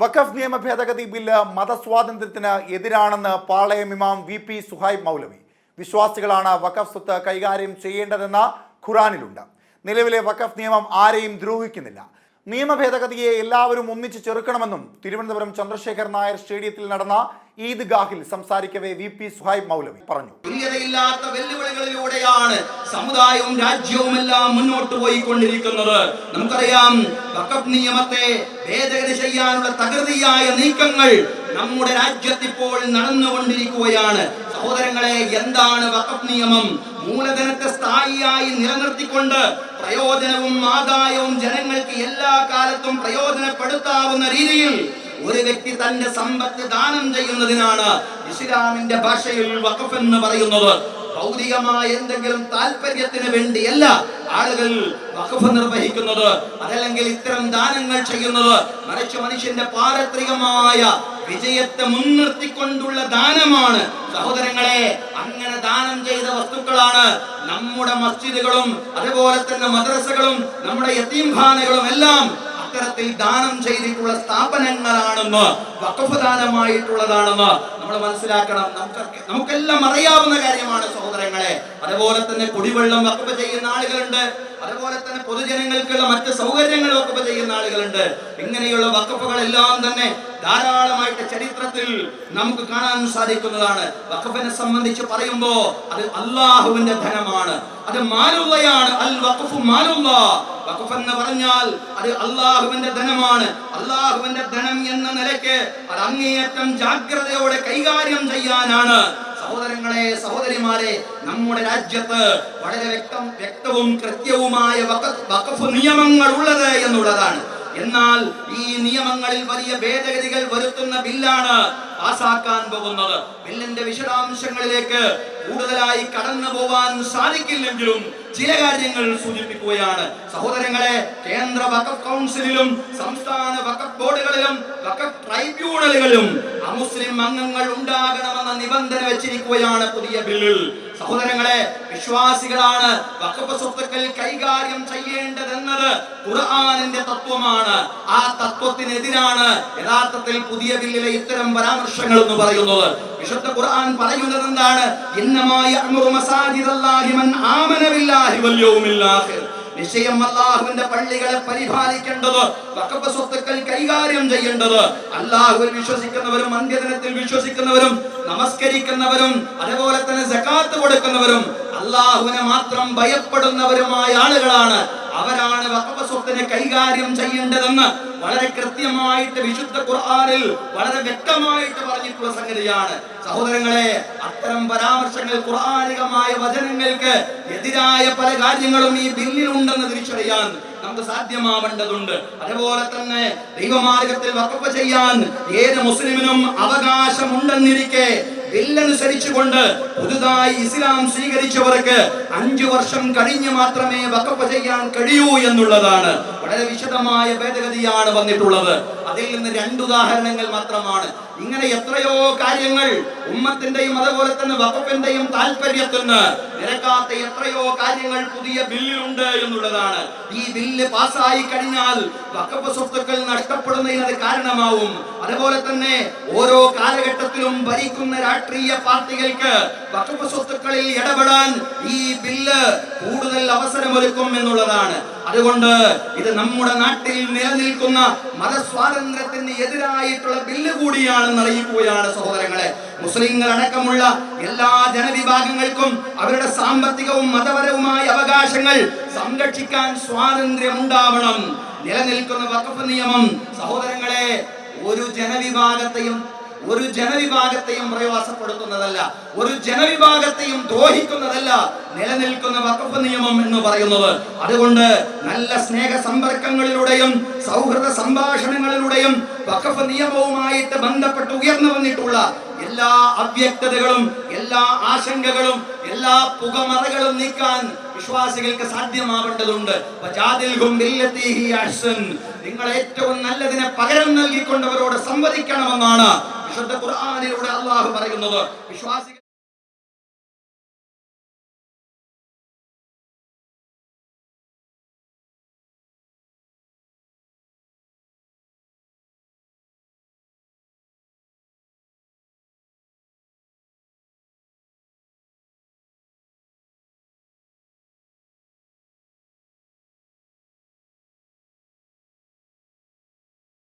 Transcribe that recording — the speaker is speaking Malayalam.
വഖഫ് നിയമ ഭേദഗതി ബില്ല് മതസ്വാതന്ത്ര്യത്തിന് എതിരാണെന്ന് പാളയം ഇമാം വി പി സുഹൈബ് മൗലവി. വിശ്വാസികളാണ് വഖഫ് സ്വത്ത് കൈകാര്യം ചെയ്യേണ്ടതെന്ന ഖുറാനിലുണ്ട്. നിലവിലെ വഖഫ് നിയമം ആരെയും ദ്രോഹിക്കുന്നില്ല. നിയമ ഭേദഗതിയെ എല്ലാവരും ഒന്നിച്ച് ചെറുക്കണമെന്നും തിരുവനന്തപുരം ചന്ദ്രശേഖർ നായർ സ്റ്റേഡിയത്തിൽ നടന്ന ഈദ് ഗാഹിൽ സംസാരിക്കവേ വി പി സുഹൈബ് മൗലവി പറഞ്ഞു. തുല്യതയില്ലാത്ത വെല്ലുവിളികളിലൂടെയാണ് സമുദായവും രാജ്യവും എല്ലാം മുന്നോട്ട് പോയിക്കൊണ്ടിരിക്കുന്നത്. നമുക്കറിയാം നിയമത്തെ ഭേദഗതി ചെയ്യാനുള്ള തകൃതിയായ നീക്കങ്ങൾ നമ്മുടെ രാജ്യത്ത് ഇപ്പോൾ നടന്നുകൊണ്ടിരിക്കുകയാണ്. സഹോദരങ്ങളെ എന്താണ് വഖഫ് നിയമം? മൂലധനത്തെ സ്ഥായിയായി നിലനിർത്തിക്കൊണ്ട് പ്രയോജനവും ആദായവും ജനങ്ങൾക്ക് എല്ലാ കാലത്തും പ്രയോജനപ്പെടുത്താവുന്ന രീതിയിൽ ഒരു വ്യക്തി തന്റെ സമ്പത്ത് ദാനം ചെയ്യുന്നതിനാണ് ഇസ്ലാമിന്റെ ഭാഷയിൽ വഖഫ് എന്ന് പറയുന്നത്. ഭൗതികമായ എന്തെങ്കിലും താല്പര്യത്തിന് വേണ്ടിയല്ല ആളുകൾ വഖഫ് നിർവഹിക്കുന്നത്. അതല്ലെങ്കിൽ ഇത്തരം ദാനങ്ങൾ ചെയ്യുന്നത്. മറിച്ച് മനുഷ്യന്റെ പാരത്രികമായ വിജയത്തെ മുൻനിർത്തിക്കൊണ്ടുള്ള ദാനമാണ്. സഹോദരങ്ങളെ അങ്ങനെ ദാനം ചെയ്ത വസ്തുക്കളാണ് നമ്മുടെ മസ്ജിദുകളും അതുപോലെ തന്നെ മദ്രസകളും നമ്മുടെ യത്തീംഖാനകളും എല്ലാം അത്തരത്തിൽ ദാനം ചെയ്തിട്ടുള്ള സ്ഥാപനങ്ങളാണെന്ന് വഖഫ് ദാനമായിട്ടുള്ളതാണെന്ന് നമ്മൾ മനസ്സിലാക്കണം. നമുക്ക് നമുക്കെല്ലാം അറിയാവുന്ന കാര്യമാണ് സഹോദരങ്ങളെ. അതുപോലെ തന്നെ കുടിവെള്ളം വഖഫ് ചെയ്യുന്ന ആളുകളുണ്ട്. അതുപോലെ തന്നെ പൊതുജനങ്ങൾക്കുള്ള മറ്റ് സൗകര്യങ്ങൾ വഖഫ് ചെയ്യുന്ന ആളുകളുണ്ട്. ഇങ്ങനെയുള്ള വഖഫുകളെല്ലാം തന്നെ ധാരാളമായിട്ട് ചരിത്രത്തിൽ നമുക്ക് കാണാൻ സാധിക്കുന്നതാണ്. വഖഫിനെ സംബന്ധിച്ച് പറയുമ്പോ അത് അള്ളാഹുവിന്റെ ധനമാണ്. അത് മാലുവയാണ് അൽ വഖഫു മാലുള്ള വഖഫ് എന്ന് പറഞ്ഞാൽ അത് അള്ളാഹുവിന്റെ ധനമാണ്. അള്ളാഹുവിന്റെ ധനം എന്ന നിലയ്ക്ക് അത് അങ്ങേയറ്റം ജാഗ്രതയോടെ കൈകാര്യം ചെയ്യാനാണ്. സഹോദരങ്ങളെ സഹോദരിമാരെ നമ്മുടെ രാജ്യത്ത് വളരെ വ്യക്തം വ്യക്തവും കൃത്യവുമായ വഖഫ് നിയമങ്ങൾ ഉള്ളത് എന്നുള്ളതാണ്. എന്നാൽ ഈ നിയമങ്ങളിൽ വലിയ ഭേദഗതികൾ വരുത്തുന്ന ബില്ലാണ് പാസാക്കാൻ പോകുന്നത്. ബില്ലിന്റെ വിശദാംശങ്ങളിലേക്ക് കൂടുതലായി കടന്നു പോവാൻ സാധിക്കില്ലെങ്കിലും ചില കാര്യങ്ങൾ സൂചിപ്പിക്കുകയാണ്. സഹോദരങ്ങളെ കേന്ദ്ര വഖഫ് കൗൺസിലിലും സംസ്ഥാന വഖഫ് ബോർഡുകളിലും വഖഫ് ട്രൈബ്യൂണലുകളിലും അമുസ്ലിം അംഗങ്ങൾ ഉണ്ടാകണമെന്ന നിബന്ധന വെച്ചിരിക്കുകയാണ് പുതിയ ബില്ലിൽ. സഹോദരങ്ങളെ വിശ്വാസികളാണ് വഖഫ് സ്വത്തുക്കൾ കൈകാര്യം ചെയ്യേണ്ടതെന്നത് ഖുർആാനിന്റെ തത്വമാണ്. ആ തത്വത്തിനെതിരാണ് യഥാർത്ഥത്തിൽ പുതിയ ബില്ലിലെ ഇത്തരം പരാമർശങ്ങൾ എന്ന് പറയുന്നത്. വിശുദ്ധ ഖുർആൻ പറയുന്നത് എന്താണ് ഇന്നമായ മസാജിദല്ലാഹി മൻ ആമന ബില്ലാഹി വൽ യൗമിൽ ആഖിർ നിശ്ചയം അള്ളാഹുവിന്റെ പള്ളികളെ പരിപാലിക്കേണ്ടത് വഖഫ് സ്വത്തുക്കൾ കൈകാര്യം ചെയ്യേണ്ടത്. അള്ളാഹുവിൽ വിശ്വസിക്കുന്നവരും അന്ത്യദിനത്തിൽ വിശ്വസിക്കുന്നവരും നമസ്കരിക്കുന്നവരും അതുപോലെ തന്നെ സകാത്ത് കൊടുക്കുന്നവരും അള്ളാഹുവിനെ മാത്രം ഭയപ്പെടുന്നവരുമായ ആളുകളാണ് അവരാണ് വഖഫ് സ്വത്തിനെ കൈകാര്യം ചെയ്യേണ്ടതെന്ന് വളരെ കൃത്യമായിട്ട് വിശുദ്ധ ഖുർആനിൽ വളരെ വ്യക്തമായിട്ട് പറഞ്ഞിട്ടുള്ള സംഗതിയാണ്. സഹോദരങ്ങളെ അത്തരം പരാമർശങ്ങൾ ഖുർആനികമായ വചനങ്ങൾക്ക് എതിരായ പല കാര്യങ്ങളും ഈ ബില്ലിൽ ഉണ്ടെന്ന് തിരിച്ചറിയാൻ നമുക്ക് സാധ്യമാവേണ്ടതുണ്ട്. അതുപോലെ തന്നെ ദൈവമാർഗത്തിൽ വഖഫ് ചെയ്യാൻ ഏത് മുസ്ലിമിനും അവകാശമുണ്ടെന്നിരിക്കെ ബില്ലനുസരിച്ചുകൊണ്ട് പുതുതായി ഇസ്ലാം സ്വീകരിച്ചവർക്ക് അഞ്ചു വർഷം കഴിഞ്ഞ് മാത്രമേ വക്കപ്പ് ചെയ്യാൻ കഴിയൂ എന്നുള്ളതാണ്. വളരെ വിശദമായ ഭേദഗതിയാണ് വന്നിട്ടുള്ളത്. അതിൽ നിന്ന് രണ്ട് ഉദാഹരണങ്ങൾ മാത്രമാണ്. ഇങ്ങനെ എത്രയോ കാര്യങ്ങൾ ഉമ്മത്തിന്റെയും അതുപോലെ തന്നെ വകുപ്പിന്റെയും താല്പര്യത്തിന് നിരക്കാത്ത എത്രയോ കാര്യങ്ങൾ പുതിയ ബില്ലിലുണ്ട് എന്നുള്ളതാണ്. ഈ ബില്ല് പാസ്സായി കഴിഞ്ഞാൽ വഖഫ് സ്വത്തുക്കൾ നഷ്ടപ്പെടുന്നതിന് കാരണമാവും. അതുപോലെ തന്നെ ഓരോ കാലഘട്ടത്തിലും ഭരിക്കുന്ന രാഷ്ട്രീയ പാർട്ടികൾക്ക് വഖഫ് സ്വത്തുക്കളിൽ ഇടപെടാൻ ഈ ബില്ല് കൂടുതൽ അവസരമൊരുക്കും എന്നുള്ളതാണ്. അതുകൊണ്ട് ഇത് നമ്മുടെ നാട്ടിൽ നിലനിൽക്കുന്ന മതസ്വാതന്ത്ര്യത്തിന് എതിരായിട്ടുള്ള ബില്ല് കൂടിയാണെന്ന് അറിയിക്കുകയാണ് സഹോദരങ്ങളെ. മുസ്ലിങ്ങൾ അടക്കമുള്ള എല്ലാ ജനവിഭാഗങ്ങൾക്കും അവരുടെ സാമ്പത്തികവും മതപരവുമായ അവകാശങ്ങൾ സംരക്ഷിക്കാൻ സ്വാതന്ത്ര്യം ഉണ്ടാവണം നിലനിൽക്കുന്ന വഖഫ് നിയമം സഹോദരങ്ങളെ ഒരു ജനവിഭാഗത്തെയും ഒരു ജനവിഭാഗത്തെയും പ്രയാസപ്പെടുത്തുന്നതല്ല ഒരു ജനവിഭാഗത്തെയും ദ്രോഹിക്കുന്നതല്ല നിലനിൽക്കുന്ന വഖഫ് നിയമം എന്ന് പറയുന്നത് അതുകൊണ്ട് നല്ല സ്നേഹ സമ്പർക്കങ്ങളിലൂടെയും സൗഹൃദ സംഭാഷണങ്ങളിലൂടെയും വഖഫ് നിയമവുമായിട്ട് ബന്ധപ്പെട്ട് ഉയർന്നു വന്നിട്ടുള്ള എല്ലാ അവ്യക്തതകളും എല്ലാ ആശങ്കകളും എല്ലാ പുകമറകളും നീക്കാൻ വിശ്വാസികൾക്ക് സാധ്യമാവേണ്ടതുണ്ട്. നിങ്ങൾ ഏറ്റവും നല്ലതിനെ പകരം നൽകിക്കൊണ്ടവരോട് സംവദിക്കണമെന്നാണ് വിശുദ്ധ ഖുർആനിലൂടെ അള്ളാഹു പറയുന്നത്. വിശ്വാസികൾ